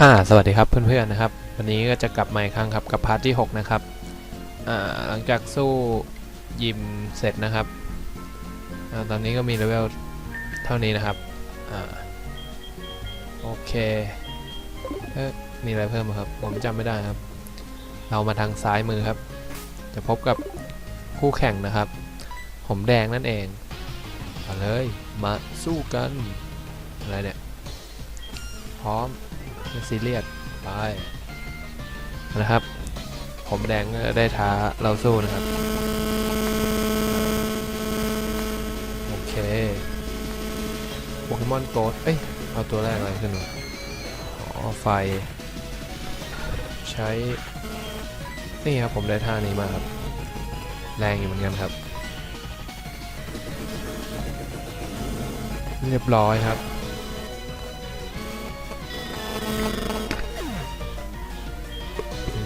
อ่าสวัสดีครับเพื่อนๆนะครับ วันนี้ก็จะกลับมาอีกครั้งครับกับพาร์ทที่ 6 นะครับอ่าหลังจากสู้ยิมเสร็จนะครับอาตอนนี้ก็มีเลเวลเท่านี้นะครับอ่าโอเคเอ๊ะมีอะไรเพิ่มไหมครับ ผมจำไม่ได้ครับ เรามาทางซ้ายมือครับ จะพบกับคู่แข่งนะครับ ผมแดงนั่นเองมาเลยมาสู้กันอะไรเนี่ยพร้อม ไม่ซีเรียสไปนะครับ ผมแดงก็ได้ท้าเราสู้นะครับ โอเคโปเกมอนโกดเอ้ย เอาตัวแรกอะไรขึ้นมาอ๋อไฟ ใช้ นี่ครับ ผมได้ท่านี้มาครับ แรงอยู่เหมือนกันครับ เรียบร้อยครับ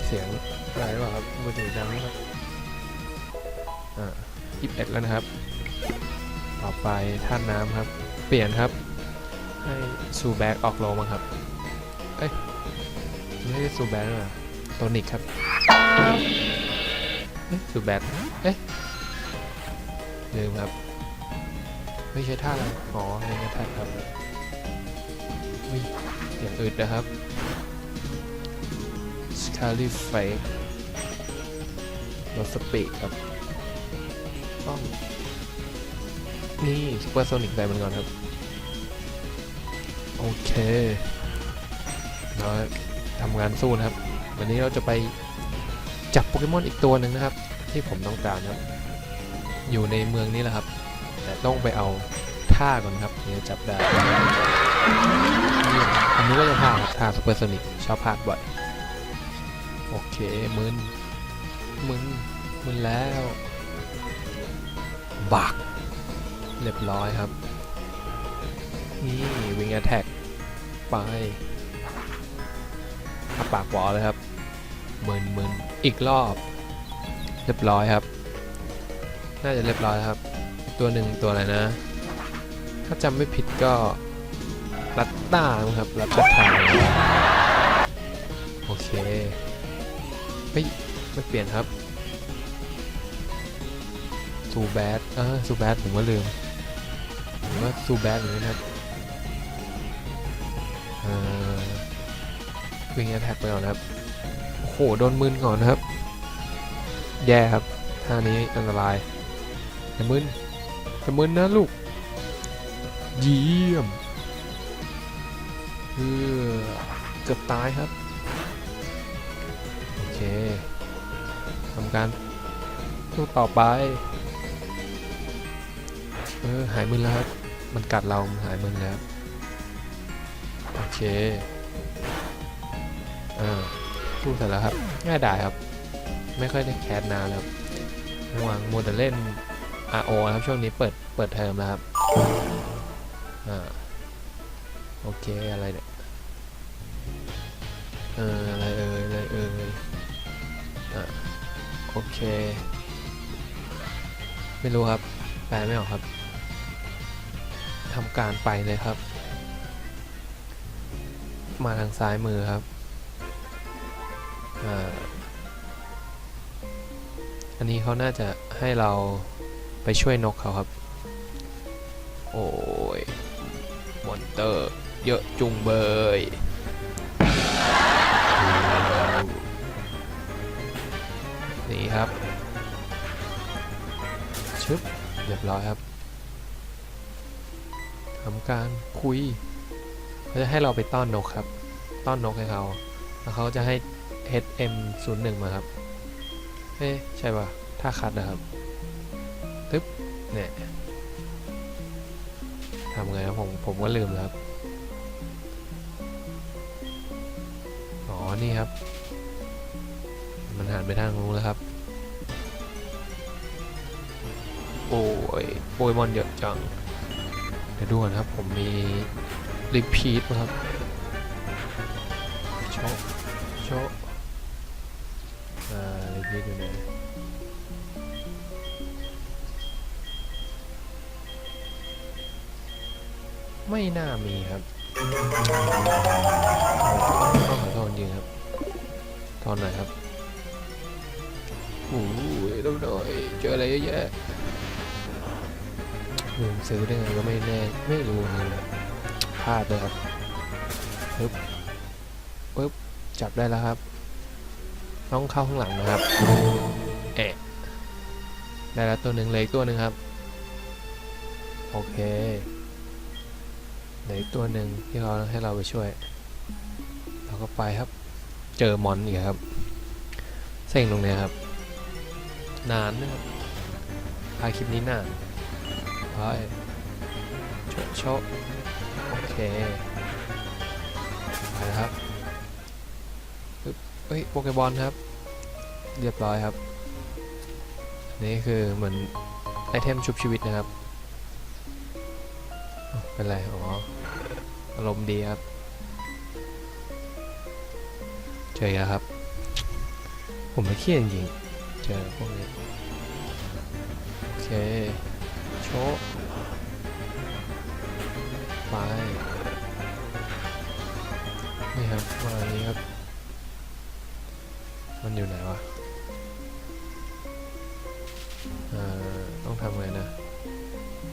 เสียงอะไรหรือเปล่าครับมือถือดังไหมครับอ่ายี่สิบเอ็ดแล้วนะครับ ต่อไปท่านน้ำครับ เปลี่ยนครับ ให้ซูแบ็กออกโลมาครับ เอ้ย ไม่ใช่ซูแบ็กนะโทนิกครับเอ้ยซูแบ็กเอ้ยลืมครับ ไม่ใช่ท่าอะไรอ๋อในกระทัดครับวิอย่างอึดนะครับ สคาลิเฟกรถสปีดครับต้องนี่ซูเปอร์โซนิกไดมันก่อนครับ โอเคเราทำงานสู้นะครับ วันนี้เราจะไปจับโปเกมอนอีกตัวหนึ่งนะครับ ที่ผมต้องการครับ อยู่ในเมืองนี้แหละครับ แต่ต้องไปเอาท่าก่อนครับถึงจะจับได้นี่อันนี้ก็จะท่าครับท่าซูเปอร์โซนิกชอบพลาดบ่อย โอเคมึนมึนมึนแล้วบักเรียบร้อยครับ นี่วิง a แท็กไปอาปากบอเลยครับมึนมึนอีกรอบ เรียบร้อยครับ น่าจะเรียบร้อยครับ ตัวหนึ่งตัวอะไรนะ ถ้าจำไม่ผิดก็รัตต้าครับรัตต้าโอเค เฮ้ยไม่เปลี่ยนครับซูแบดเออซูแบดผมก็ลืมผมว่าซูแบดอย่างนี้นะครับเอ่อวิ่งแอทแทกไปก่อนนะครับโอ้โหโดนมึนก่อนนะครับ แย่ครับท่านี้อันตรายอย่ามึนอย่ามึนนะลูกเยี่ยมเออเกือบตายครับ การสู้ต่อไป เออ หายมึนแล้วครับมันกัดเราหายมึนแล้ว โอเคอ่าสู้เสร็จแล้วครับ ง่ายดายครับ ไม่ค่อยได้แคสนานแล้วระหว่างโมเดลเล่น RO ครับ ช่วงนี้เปิด เปิดเทอมแล้วครับ อ่า โอเค อะไรเนี่ย เออ เค ไม่รู้ครับ แปลไม่ออกครับทำการไปเลยครับ มาทางซ้ายมือครับอันนี้เขาน่าจะให้เราไปช่วยนกเขาครับ โอ้ย มอนเตอร์ เยอะจุงเบย นี่ครับชึบเรียบร้อยครับทำการคุยเขาจะให้เราไปต้อนนกครับ ต้อนนกให้เขาแล้วเขาจะให้ HM01 มาครับเอ๊ใช่ป่ะถ้าคัดนะครับตึ๊บเนี่ยทำไงครับผมผมก็ลืมแล้วครับอ๋อนี่ครับ มันหันไปทางนู้นแล้วครับ โอ้ยโปเกมอนเยอะจัง เดี๋ยวดูก่อนครับ ผมมีรีพีทครับโชว์โชว์อ่ารีพีทอยู่ไหนไม่น่ามีครับต้องขอโทษจริงครับโทอนหน่อยครับโอ้ยดูหน่อย เจออะไรเยอะแยะ ลืมซื้อได้ไงก็ไม่แน่ไม่รู้เหมือนกันพลาดเลยครับปึ๊บปึ๊บจับได้แล้วครับ ต้องเข้าข้างหลังนะครับเอะได้แล้วตัวหนึ่งเลยตัวหนึ่งครับ โอเคเหลือตัวหนึ่งที่เขาให้เราไปช่วย เราก็ไปครับ เจอมอนอีกครับเซ็งตรงนี้ครับ นานนะครับพาคลิปนี้นาน ไปโชะโชะโอเค ไปครับปึ๊บเฮ้ยโปเกบอลครับ เรียบร้อยครับ นี่คือเหมือนไอเทมชุบชีวิตนะครับ เป็นไร อ๋อ อารมณ์ดีครับ เจอแล้วครับ ผมไม่เครียดจริง เจอพวกนี้ โอเค โชว์ไปนี่ครับมาอันนี้ครับ มันอยู่ไหนวะอ่าต้องทำไงนะ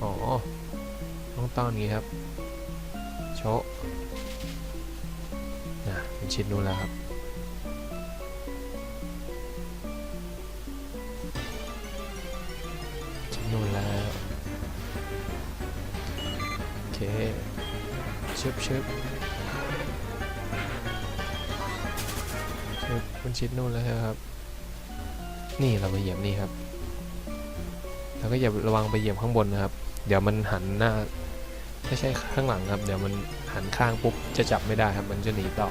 อ๋อ ต้องต้อนนี้ครับ โชะนะเป็นชิ้นนู้นแล้วครับชิ้นนู้นแล้ว เคชึบชึบชึบเป็นชิ้นนู้นแล้วครับ นี่เราไปเหยียบนี่ครับแล้วก็อย่าระวังไปเหยียบข้างบนนะครับ เดี๋ยวมันหันหน้าไม่ใช่ข้างหลังครับ เดี๋ยวมันหันข้างปุ๊บจะจับไม่ได้ครับ มันจะหนีต่อ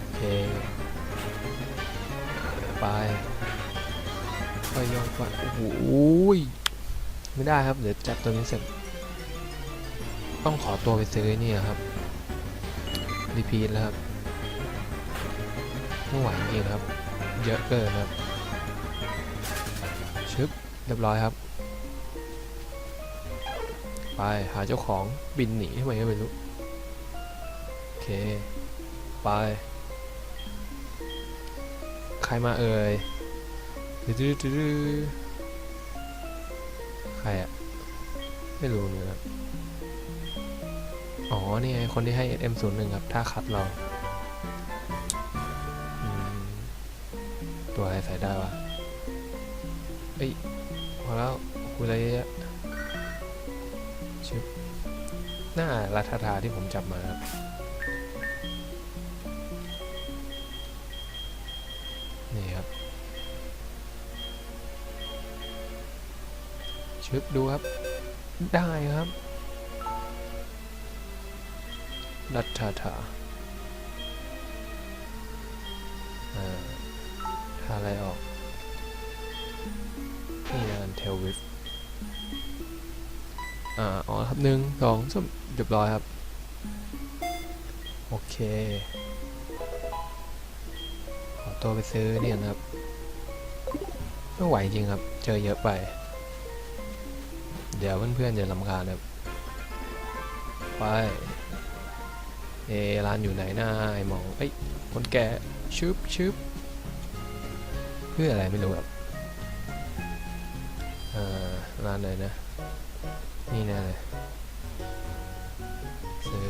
โอเคไปไปย่องไปโอ้โหยไม่ได้ครับ เดี๋ยวจับตัวนี้เสร็จ ต้องขอตัวไปซื้อนี่ครับรีพีทแล้วครับไม่ไหวจริงครับ เยอะเกินครับชึบเรียบร้อยครับ ไปหาเจ้าของบินหนีทำไมก็ไม่รู้โอเค ไป ใครมาเอ่ยดื้อดื้อดื้อดื้อใครอะไม่รู้เนี่ยครับ อ๋อ นี่ไง คนที่ให้ SM01 ครับ ถ้าคัดเรา ตัวอะไรใส่ได้วะ เอ้ย พอแล้วคุยอะไรเยอะแยะชิบหน้ารัฐธาที่ผมจับมาครับนี่ครับชึบดูครับ ได้ครับ รัฐธาอ่าหาอะไรออก นี่นะเทลวิฟอ่าอ๋อครับหนึ่งสองสามเรียบร้อยครับ โอเค ขอตัวไปซื้อเนี่ยนะครับ ไม่ไหวจริงครับ เจอเยอะไป เดี๋ยวเพื่อนๆจะลำคาญครับ ไป เอร้านอยู่ไหนน้าไอหมองเอ้ยคนแก่ชึบชึบเพื่ออะไรไม่รู้ครับอ่าร้านไหนนะ นี่แน่เลยซื้อ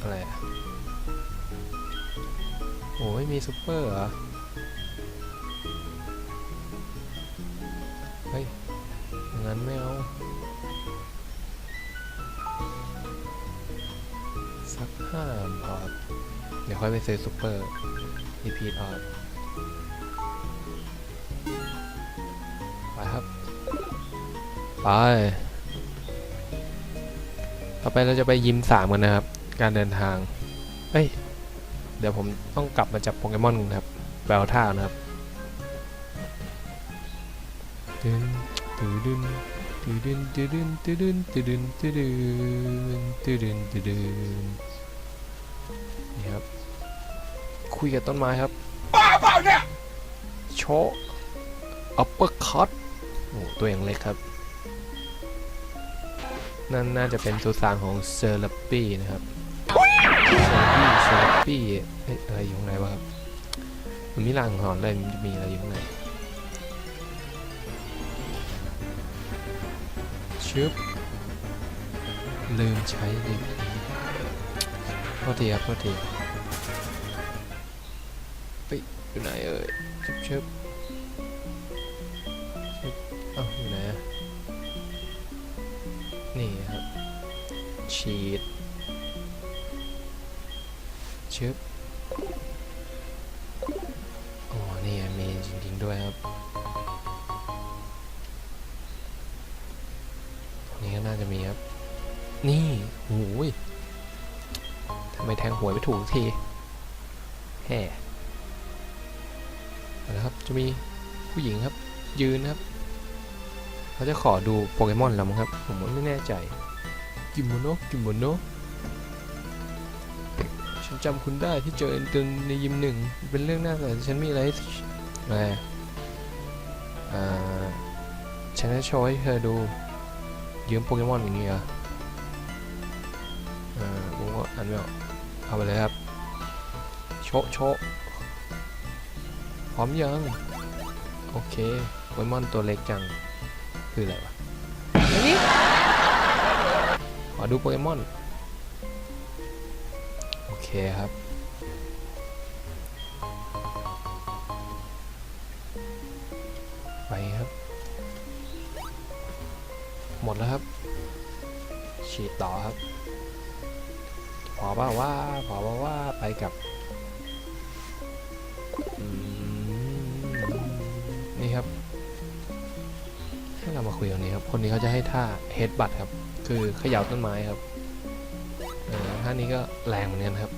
อะไรอะโอ้ยมีซุปเปอร์เหรอ ยวค่อยไปซื้อซูเปอร์รีพีทออดไปครับ ไป ต่อไปเราจะไปยิมสามกันนะครับ การเดินทาง เฮ้ย เดี๋ยวผมต้องกลับมาจับโปเกมอนกันครับแบลท่านะครับดึงดึงดึงดึดึนดึดึนดึดึนดึดึนดึดึนดึดึนดึดึนนี่ครับ คุยกับต้นไม้ครับบ้าเปล่าเนี่ยโชอัปเปอร์คัตโอ้ตัวอย่างเล็กครับ นั่นน่าจะเป็นสุสานของเซอร์ลัปปี้นะครับเซเลปี้เซเลปี้เอ้ยอะไรอยู่ข้างในวะครับมันมีรางหอนเลยมันจะมีอะไรอยู่ข้างในชึบลืมใช้เลยโทษทีครับโทษ อยู่ไหนเอ่ยชึบชึบชึบเอ้าอยู่ไหนอะนี่ครับฉีดชึบอ๋อนี่มีจริงๆด้วยครับตรงนี้ก็น่าจะมีครับ นี่หูยทำไมแทงหวยไม่ถูกทีแฮ่ จะมีผู้หญิงครับ ยืนครับ เขาจะขอดูโปเกมอนแล้วมั้งครับ ผมไม่แน่ใจกิโมโนะกิโมโนะฉันจำคุณได้ที่เจอตึนในยิมหนึ่งเป็นเรื่องน่าสนใจฉันมีอะไรอะไรอ่าฉันจะโชว์ให้เธอดูยืมโปเกมอนอย่างงี้เหรออ่าผมก็อ่านไม่ออกเอาไปเลยครับ โชะโชะ พร้อมยัง โอเคโปเกมอนตัวเล็กจัง คืออะไรวะอันนี้ขอดูโปเกมอน โอเคครับ ไปครับ หมดแล้วครับ ฉีดต่อครับ พอป่าว่า พอป่าว่า ไปกับ อืม คุยกันนี้ครับ คนนี้เขาจะให้ท่าเฮดบัตครับ คือเขย่าต้นไม้ครับท่านี้ก็แรงเหมือนกันครับ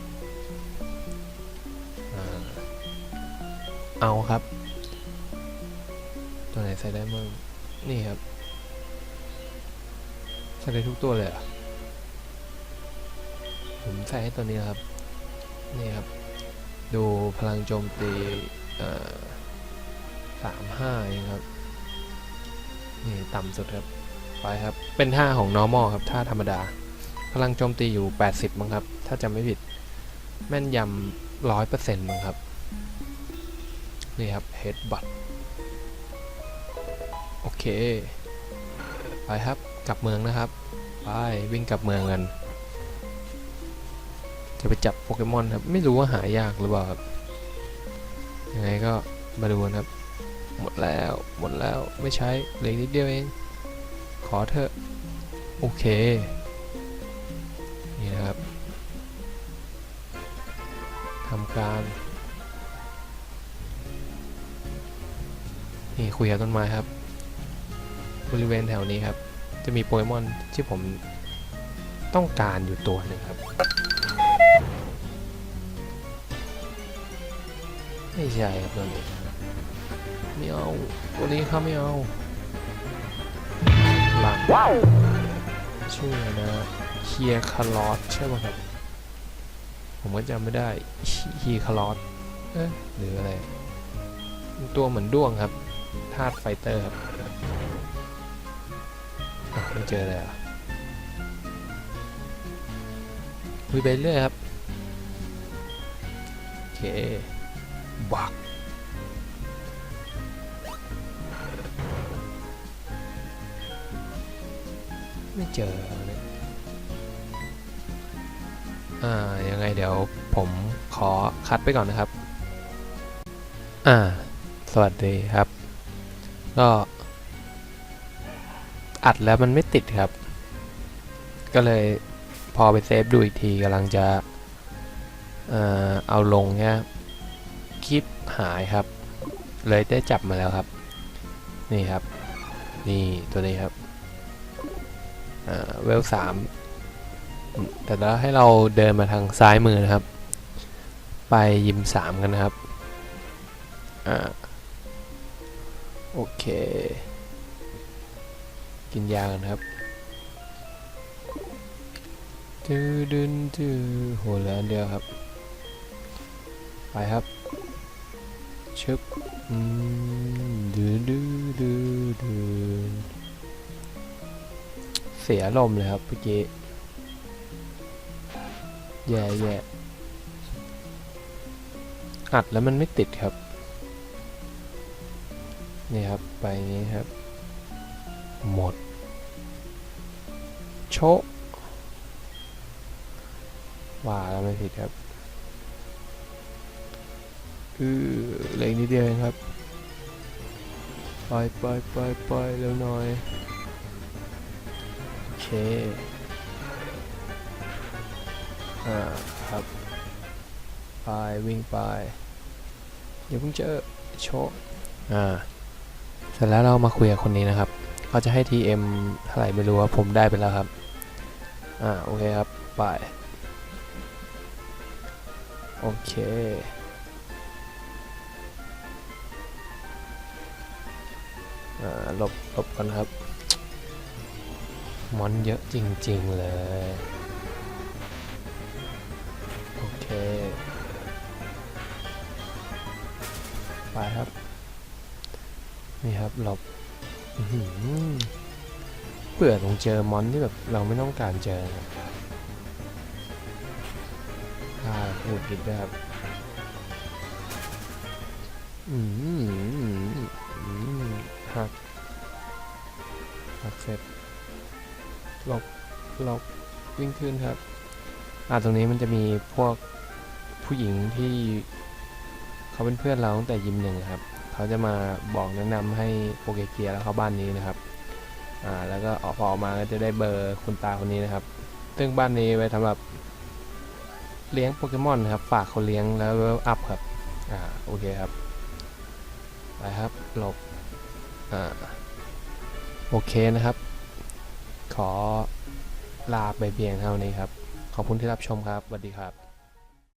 เอาครับ ตัวไหนใส่ได้มั่งนี่ครับ ใส่ได้ทุกตัวเลยอะผมใส่ให้ตัวนี้ครับ นี่ครับ ดูพลังโจมตีสามห้าเองครับ นี่ต่ำสุดครับ ไปครับ เป็นท่าของ normal ครับ ท่าธรรมดา พลังโจมตีอยู่ 80มั้งครับ ถ้าจำไม่ผิด แม่นยำร้อยเปอร์เซ็นต์มั้งครับ นี่ครับ headbutt โอเค ไปครับ กลับเมืองนะครับ ไปวิ่งกลับเมืองกัน จะไปจับโปเกมอนครับ ไม่รู้ว่าหายากหรือเปล่าครับ ยังไงก็มาดูกันครับ หมดแล้ว หมดแล้ว ไม่ใช้เหลืออกนิดเดียวเอง ขอเถอะ โอเค นี่นะครับ ทำการ นี่คุยกับต้นไม้ครับ บริเวณแถวนี้ครับ จะมีโปเกมอนที่ผมต้องการอยู่ตัวหนึ่งครับ ไม่ใช่ครับตัวนี้ ไม่เอา ตัวนี้ครับไม่เอาหลังชื่ออะไรนะเคียคาร์ลอสใช่ไหมครับ ผมก็จำไม่ได้คีคาร์ลอสเอ๊ะหรืออะไร ตัวเหมือนด้วงครับธาตุไฟเตอร์ครับอะไม่เจอเลยเหรอะคุยไปเรื่อยครับ โอเค บัก ไม่เจอเลยอ่ายังไงเดี๋ยวผมขอคัดไปก่อนนะครับ อ่า สวัสดีครับ ก็ อัดแล้วมันไม่ติดครับ ก็เลยพอไปเซฟดูอีกทีกำลังจะเอ่อเอาลงเนี่ยคลิปหายครับ เลยได้จับมาแล้วครับ นี่ครับ นี่ตัวนี้ครับ เวลสามแต่แล้วให้เราเดินมาทางซ้ายมือนะครับ ไปยิมสามกันนะครับอ่าโอเค กินยากันครับดือดึนดือโหเหลืออันเดียวครับ ไปครับชึบดือดือดือดือ สียลมเลยครับเมื่อกี้แย่แย่อัดแล้วมันไม่ติดครับ นี่ครับไปงนี้ครับ หมด โชะว่าแล้วไม่ผิดครับอือเหลยนิดเดียวเองครับปล่อยปล่อยปล่อยปล่อยเร็วหน่อย เคอ่าครับไปวิ่งไปเดี๋ยวเพิ่งเจอโชว์อ่าเสร็จแล้วเรามาคุยกับคนนี้นะครับเขาจะให้ TM เท่าไหร่ไม่รู้ว่าผมได้ไปแล้วครับ อ่า โอเคครับ ไป โอเค อ่าหลบหลบกันครับ มอนเยอะจริง ๆ เลย โอเค ไปครับ นี่ครับหลบอื้อหือเบื่อตรงเจอมอนที่แบบเราไม่ต้องการเจอครับอ่าหงุดหงิดด้วยครับอืมอืมอืมหักหักเสร็จ หลบหลบวิ่งขึ้นครับ อ่าตรงนี้มันจะมีพวกผู้หญิงที่เขาเป็นเพื่อนเราตั้งแต่ยิมหนึ่งครับ เขาจะมาบอกแนะนำให้โปเกเกียแล้วเข้าบ้านนี้นะครับ อ่าแล้วก็ออกพอออกมาก็จะได้เบอร์คุณตาคนนี้นะครับ ซึ่งบ้านนี้ไว้สำหรับเลี้ยงโปเกมอนนะครับ ฝากเขาเลี้ยงแล้วอัพครับ อ่าโอเคครับไปครับหลบอ่าโอเคนะครับ ขอลาไปเพียงเท่านี้ครับ ขอบคุณที่รับชมครับสวัสดีครับ